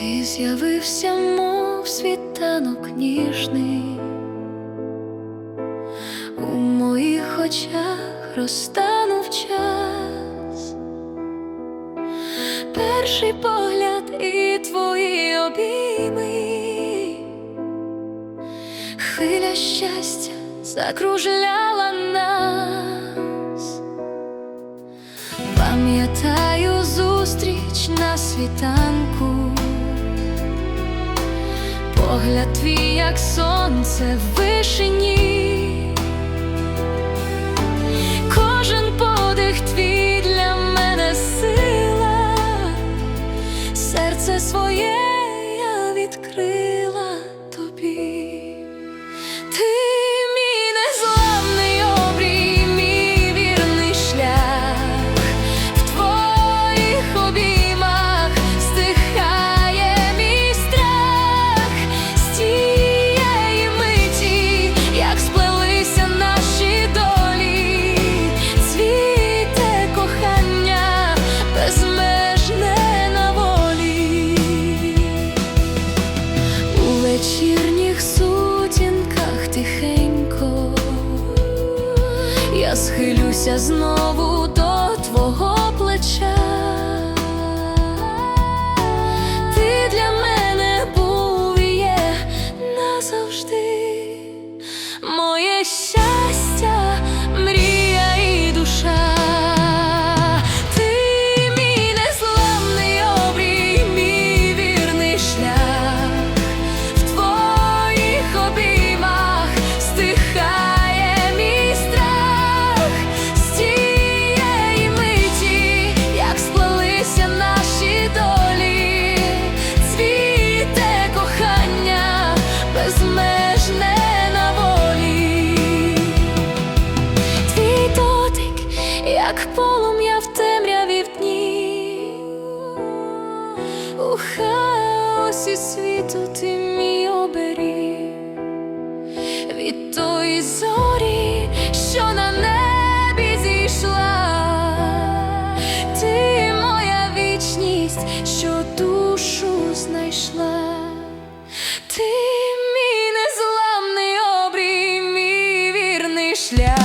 Ти з'явився, мов світанок ніжний, у моїх очах розтанув час, перший погляд і твої обійми, хвиля щастя закружляла нас. Пам'ятаю зустріч на світанку, погляд твій, як сонце в вишині, кожен подих твій для мене сила, серце своє я відкрила схилюся знову до твого плеча. Ти для мене був і є назавжди моє щастя, хаосі світу ти мій обері від тої зорі, що на небі зійшла, ти моя вічність, що душу знайшла. Ти мій незламний обрій, мій вірний шлях.